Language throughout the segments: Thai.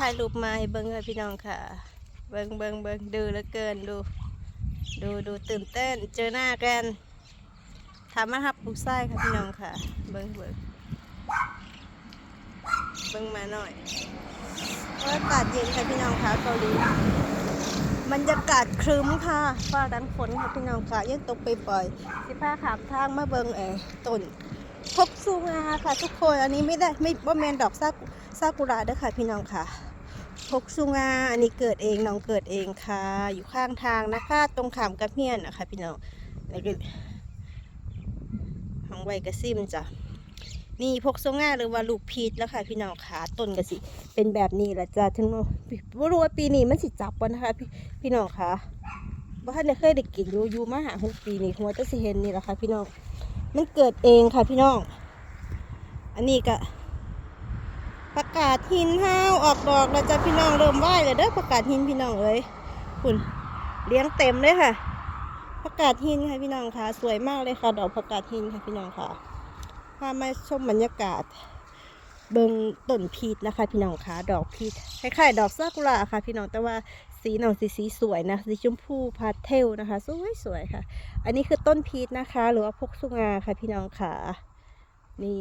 ถ่ายรูปมาให้เบิ้งค่ะพี่น้องค่ะ เบิ้งเบิ้งเบิ้งดูเหลือเกินดู ดูดูตื่นเต้น เจอหน้ากันถามมาครับผู้ชายค่ะพี่น้องค่ะ เบิ้งเบิ้งเบิ้งมาหน่อยอากาศเย็นค่ะพี่น้องค่ะเกาหลีบรรยากาศครึ้มค่ะฟ้าดันฝนค่ะพี่น้องค่ะยังตกไปปล่อยสิพาขามทางมาเบิ้งเออต้นพกซูงาค่ะ ทุกคนอันนี้ไม่ได้ไม่บ่แมนดอกซากุ ซากุระเด้อค่ะพี่น้องค่ะพกซูงาอันนี้เกิดเองน้องเกิดเองค่ะ อยู่ข้างทางนะคะ ตรงขามกับเฮียนนะคะพี่น้องนี่ก็ของไวกระซิมจ้ะนี่พกซูงาหรือว่าลูกพีชแล้วค่ะ พี่น้องค่ะต้นกระสิเป็นแบบนี้แหละจ้ะถึงว่ารู้ว่าปีนี้มันสิจับวันนะคะ พี่พี่น้องค่ะบ้านเนี่ยเคยได้กินอยู่อยู่มาหาหกปีนี่หัวจะสิเห็นนี่แหละค่ะ พี่น้องมันเกิดเองค่ะพี่น้อง อันนี้ก็ ประกาศหินห้าวออกดอกแล้วจ้ะพี่น้องเริ่มไหวเลยเด้อประกาศหินพี่น้องเอ้ยคุณเลี้ยงเต็มเลยค่ะประกาศหินค่ะพี่น้องค่ะ สวยมากเลยค่ะ ดอกประกาศหินค่ะพี่น้องค่ะพามาชมบรรยากาศ เบิงต้นพีชนะคะ พี่น้องค่ะดอกพีชคล้ายๆดอกซากุระค่ะ พี่น้องแต่ว่าสีน้องสีสีสวยนะสีชมพูพาสเทลนะคะสวยสวยค่ะ อันนี้คือต้นพีชนะคะ หรือว่าพกสุงาค่ะพี่น้องค่ะ นี่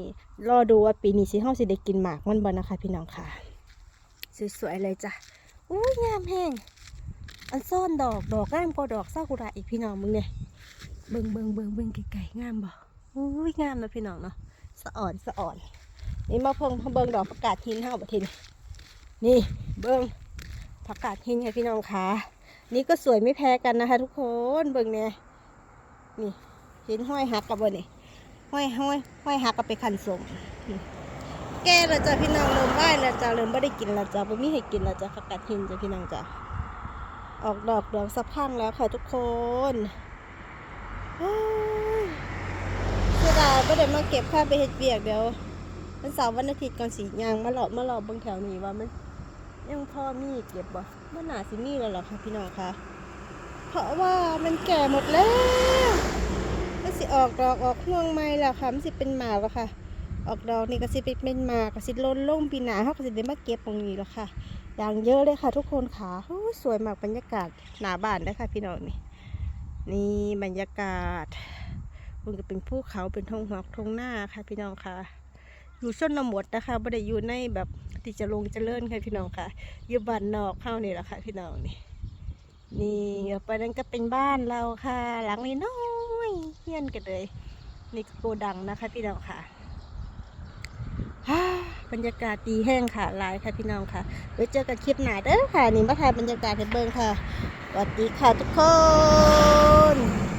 รอดูว่าปีนี้สิเฮาสิได้กินหมากมันบ่นะคะพี่น้องค่ะ สวยๆเลยจ้ะอุ้ยงามแห้งอันซ่อนดอกดอกงามกว่าดอกซากุระอีกพี่น้องมึงเนี่ยเบิ่งเบิ่งเบิ่งเบิ่งไก่ๆงามบ่อุ้ยงามนะพี่น้องเนาะสะอ่อนสะอ่อน นี่มาเพิ่งเบิ่งดอกผักกาดหินเฮาบ่ทินนี่เบิ่งผักกาดหินค่ะพี่น้องค่ะนี่ก็สวยไม่แพ้กันนะคะ ทุกคนเบิ่งเนี่ยนี่เห็นห้อยหักกับบ่นี่ ห้อยห้อยห้อยหักกับไปขันสมแก่ล้วจ้ะพี่น้องเริ่มไหวแล้วจ้ะเริ่มไม่ได้กินล้วจ้ะบ่มีให้กินล้วจ้ะผักกาดหินจ้ะพี่น้องจ้ะออกดอกดอกสะพังแล้วค่ะทุกคนเสียดายไม่ได้มาเก็บค่าไปเฮ็ดเบียกเดี๋ยววันเสาร์วันอาทิตย์ก่อนสียางมาหลอบมาหลอบเบางแถวนี้ว่ามันยังพอมีเก็บบ่มันหนาสิมีแล้วหรอคะพี่น้องคะเพราะว่ามันแก่หมดแล้ว สิออกดอกออกห่วงไม้ล้วค่ะมันสิเป็นหมากแล้วค่ะ ออกดอกนี่ก็สิเป็นหมากก็สิล้นล่งปีหนาเขาก็สิได้มาเก็บตรงนี้แล้วค่ะ อย่างเยอะเลยค่ะ ทุกคนค่ะโอ้สวยมากบรรยากาศหนาบ้านนะคะพี่น้องนี่นี่บรรยากาศมันก็เป็นภูเขาเป็นทงหอกทงหน้าค่ะ พี่น้องค่ะ อยู่ชนบทนะคะไม่ได้อยู่ในแบบที่จะลงจะเจริญค่ะพี่น้องค่ะ อยู่บ้านนอกเข้านี่แหละค่ะ พี่น้องนี่นี่ออกไปนั้นก็เป็นบ้านเราค่ะ หลังนี้น้อ เฮี้ยนกันเลยนี่โกดังนะคะ พี่น้องค่ะฮ่าบรรยากาศดีแห้งค่ะลายค่ะพี่น้องค่ะไว้เจอกันคลิปหน้าเด้อค่ะนี่มาถ่ายบรรยากาศให้เบิ่งค่ะสวัสดีค่ะทุกคน